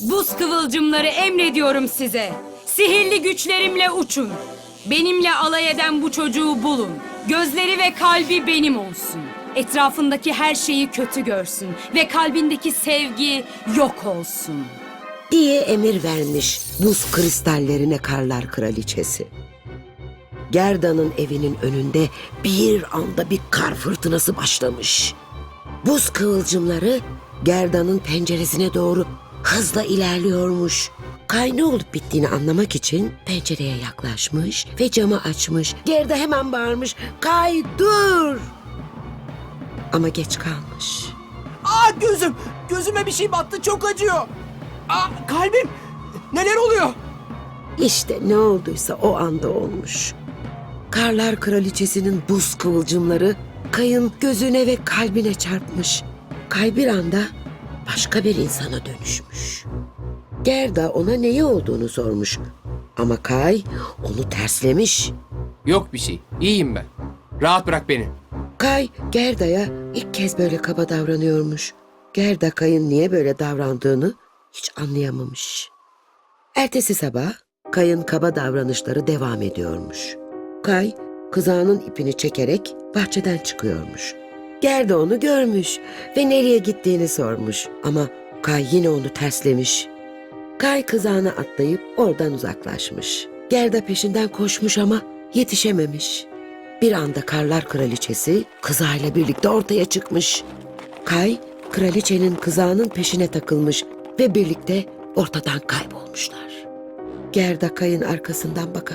Buz kıvılcımları emrediyorum size. Sihirli güçlerimle uçun. Benimle alay eden bu çocuğu bulun. Gözleri ve kalbi benim olsun. Etrafındaki her şeyi kötü görsün ve kalbindeki sevgi yok olsun. diye emir vermiş buz kristallerine karlar kraliçesi. Gerda'nın evinin önünde bir anda bir kar fırtınası başlamış. Buz kıvılcımları Gerda'nın penceresine doğru hızla ilerliyormuş. Kay ne olup bittiğini anlamak için pencereye yaklaşmış ve camı açmış. Gerda hemen bağırmış. Kay dur! Ama geç kalmış. Aa gözüm. Gözüme bir şey battı çok acıyor. Aa kalbim. Neler oluyor? İşte ne olduysa o anda olmuş. Karlar Kraliçesi'nin buz kıvılcımları Kay'ın gözüne ve kalbine çarpmış. Kay bir anda başka bir insana dönüşmüş. Gerda ona neyi olduğunu sormuş. Ama Kay onu terslemiş. Yok bir şey. İyiyim ben. Rahat bırak beni. Kay Gerda'ya ilk kez böyle kaba davranıyormuş. Gerda Kay'ın niye böyle davrandığını hiç anlayamamış. Ertesi sabah Kay'ın kaba davranışları devam ediyormuş. Kay kızağının ipini çekerek bahçeden çıkıyormuş. Gerda onu görmüş ve nereye gittiğini sormuş ama Kay yine onu terslemiş. Kay kızağına atlayıp oradan uzaklaşmış. Gerda peşinden koşmuş ama yetişememiş. Bir anda Karlar Kraliçesi kızağıyla birlikte ortaya çıkmış. Kay, kraliçenin kızağının peşine takılmış ve birlikte ortadan kaybolmuşlar. Gerda Kay'ın arkasından baka.